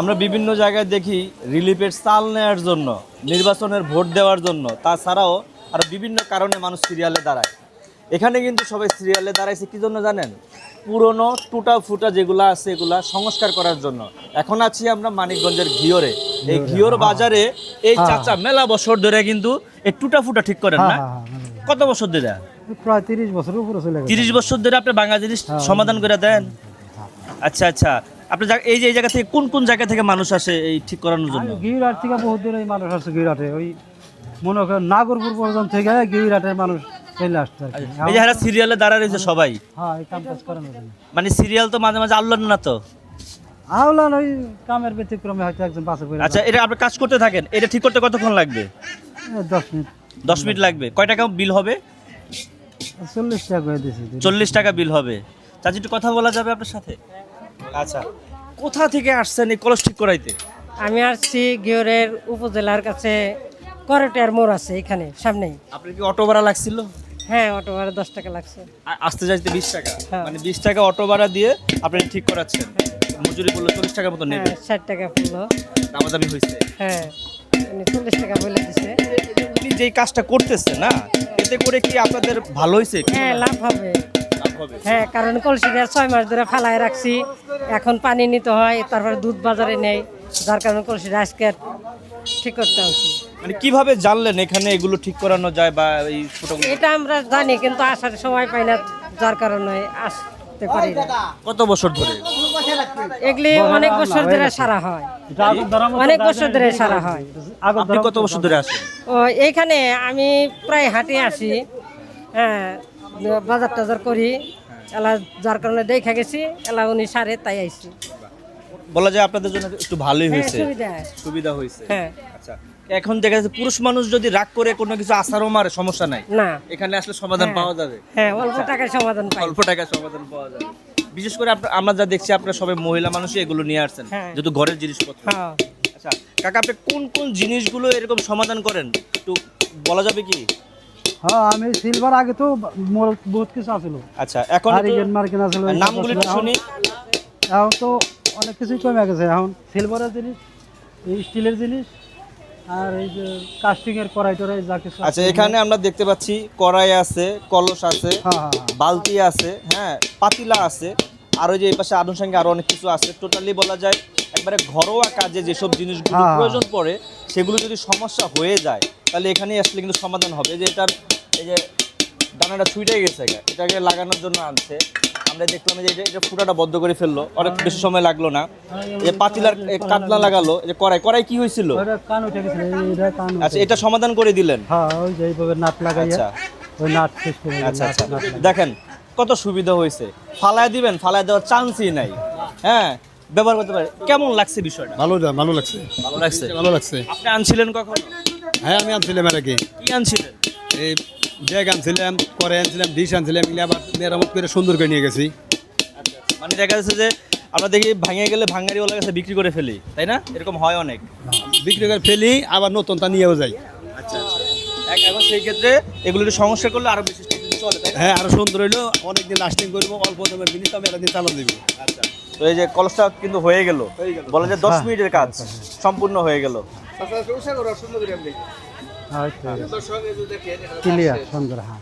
আমরা বিভিন্ন জায়গায় দেখি রিলিফের চাল নেওয়ার জন্য নির্বাচনের ভোট দেওয়ার জন্য তাছাড়াও আরও বিভিন্ন কারণে মানুষ সিরিয়ালে দাঁড়ায়। এখানে কিন্তু সবাই সিরিয়ালে দাঁড়াইছে কি জন্য জানেন? পুরনো টুটা ফুটা যেগুলো আছে এগুলা সংস্কার করার জন্য। এখন আছি আমরা মানিকগঞ্জের ঘিওরে। এই ঘিওর বাজারে এই চাচা মেলা বছর ধরে কিন্তু এই টুটা ফুটা ঠিক করেন না? হ্যাঁ, হ্যাঁ, হ্যাঁ। কত বছর ধরে? প্রায় তিরিশ বছরের উপরে চলে তিরিশ বছর ধরে আপনি বাংলা জিনিস সমাধান করে দেন? আচ্ছা আচ্ছা। আপনি এই যে এই জায়গা থেকে কোন কোন জায়গা থেকে মানুষ আসে এই ঠিক করানোর জন্য? গিরিরাট থেকে বহুত দূরে এই মানুষ আসছে গিরিরাটে। ওই মনে করেন নাগরপুর পর্যন্ত থেকে গিরিরাটের মানুষ চলে আসছে আর কি। এই যে হারা সিরিয়ালে দাঁড়া রয়েছে সবাই? হ্যাঁ এই কাম কাজ করেন মানে সিরিয়াল তো মাঝে মাঝে আল্লাহ না তো? আওলান ওই কামের ব্যতিক্রমে হয়তো একজন পাশে পড়ে আচ্ছা এটা আপনি কাজ করতে থাকেন এটা ঠিক করতে কতক্ষণ লাগবে? দশ মিনিট। দশ মিনিট লাগবে। কয় টাকা বিল হবে? চল্লিশ টাকা চল্লিশ টাকা বিল হবে। চাচি একটু কথা বলা যাবে আপনার সাথে? আচ্ছা কোথা থেকে আসছেন এই কলস ঠিক করাইতে? আমি আসছি গিয়রের উপজেলার কাছে করটিয়ার মোড় আছে এখানে সামনেই। আপনার কি অটো ভাড়া লাগছিল? হ্যাঁ অটো ভাড়া দশ টাকা লাগছে। আ- আসতে যাইতে বিশ টাকা? হ্যাঁ। মানে বিশ টাকা অটো ভাড়া দিয়ে আপনি ঠিক করাচ্ছেন? মজুরি বলল চল্লিশ টাকার মতো নেবে। হ্যাঁ ষাট টাকা পড়ল। দামাদামি হয়েছে। হ্যাঁ উনি চল্লিশ টাকা বলে দিছে। যেই কাজটা করতেছে না এতে করে কি আপনাদের ভালো হয়েছে? হ্যাঁ লাভ হবে। হ্যাঁ কারণ কলসিটার ছয় মাস ধরে ফালায় রাখছি। এখন পানি নিতে হয় তারপরে দুধ বাজারে নেই। যার কারণে কলসিটা আজকে ঠিক করতে হচ্ছে মানে কীভাবে জানলেন এখানে এগুলো ঠিক করানো যায় বা এই ছোটগুলো? এটা আমরা জানি কিন্তু আসার সময় পাই না যার কারণে আসতে পারি না। কত বছর ধরে? এগুলি অনেক বছর ধরে সারা হয়। অনেক বছর ধরে সারা হয়। আপনি কত বছর ধরে আসেন? ও এইখানে আমি প্রায় হাঁটে আসি। হ্যাঁ বাজার টাজার করি এলা যার কারণে দেখা গেছি এলা উনি সারে তাই আইছি। বলা যায় আপনাদের জন্য একটু ভালোই হ্যাঁ হয়েছে। সুবিধা। হয়েছে। হ্যাঁ। আচ্ছা এখন দেখা যাচ্ছে পুরুষ মানুষ যদি রাগ করে কোনো কিছু আসারও মারে সমস্যা নাই। না। এখানে আসলে সমাধান হ্যাঁ। পাওয়া যাবে। হ্যাঁ অল্প টাকার সমাধান পাই। অল্প টাকায় সমাধান পাওয়া যাবে। বিশেষ করে আমরা যা দেখছি আপনারা সবাই মহিলা মানুষই এগুলো নিয়ে আসছেন হ্যাঁ। যেহেতু ঘরের জিনিসপত্র। আচ্ছা কাকা আপনি কোন কোন জিনিসগুলো এরকম সমাধান করেন? একটু বলা যাবে কি? হ্যাঁ আমি সিলভার আগে তো বহুত কিছু আছিল। আচ্ছা এখন হারিকেন মার্কেন আছিল নামগুলো একটু শুনি। এখন তো অনেক কিছুই কমে গেছে। এখন সিলভারের জিনিস এই স্টিলের জিনিস আর এই যে কাস্টিং এর কড়াই টড়াই যা কিছু আচ্ছা এখানে আমরা দেখতে পাচ্ছি কড়াই আছে কলস আছে হ্যাঁ হ্যাঁ হ্যাঁ। বালতি আছে হ্যাঁ পাতিলা আছে আর ওই যে এই পাশে আনুষঙ্গিক আরও অনেক কিছু আছে। টোটালি বলা যায় একবারে ঘরোয়া কাজে যেসব জিনিসগুলো। প্রয়োজন পড়ে সেগুলো যদি সমস্যা হয়ে যায় তাহলে এখানেই আসলে কিন্তু সমাধান হবে। যে এটার এই যে ডানাটা ছুটে গেছে এটাকে লাগানোর জন্য আনছে। আমরা দেখলাম যে এটা- এটা ফুটাটা বদ্ধ করে ফেলল অনেক বেশি সময় লাগল না। এই যে পাতিলার কাতলা লাগালো যে কড়াই কড়াই কি হয়েছিল? আচ্ছা এটা সমাধান করে দিলেন? হ্যাঁ ওই যে এইভাবে নাট লাগাইয়া আচ্ছা। আচ্ছা আচ্ছা। দেখেন কত সুবিধা হয়েছে। ফালায় দিবেন ফালায় দেওয়ার চান্সই নাই। হ্যাঁ ব্যবহার করতে পারে। কেমন লাগছে বিষয়টা? ভালো ভালো লাগছে। ভালো লাগছে? ভালো লাগছে। আপনি আনছিলেন কখন? হ্যাঁ আমি আনছিলাম আর কি। কি আনছিলেন? এই ব্যাগ আনছিলাম করে আনছিলাম ডিশ আনছিলাম এগুলো আবার মেরামত করে সুন্দর করে নিয়ে গেছি। মানে দেখা যাচ্ছে যে আমরা দেখি ভাঙে গেলে ভাঙারিওয়ালার কাছে বিক্রি করে ফেলি তাই না? এরকম হয় অনেক। বিক্রি করে ফেলি আবার নতুনটা নিয়েও যাই। আচ্ছা আচ্ছা। এক- এখন সেই ক্ষেত্রে এগুলো একটু সংস্কার করলে আরও বেশি দিন চলে হ্যাঁ আরও সুন্দর হইল অনেকদিন লাস্টিং করব অল্প দামের জিনিস আমি একটা দিন চালান দিবি। আচ্ছা। তো এই যে কলসটা কিন্তু হয়ে গেল। বলা যায় দশ মিনিটের কাজ সম্পূর্ণ হয়ে গেল। হ্যাঁ ক্লিয়ার সুন্দর হ্যাঁ।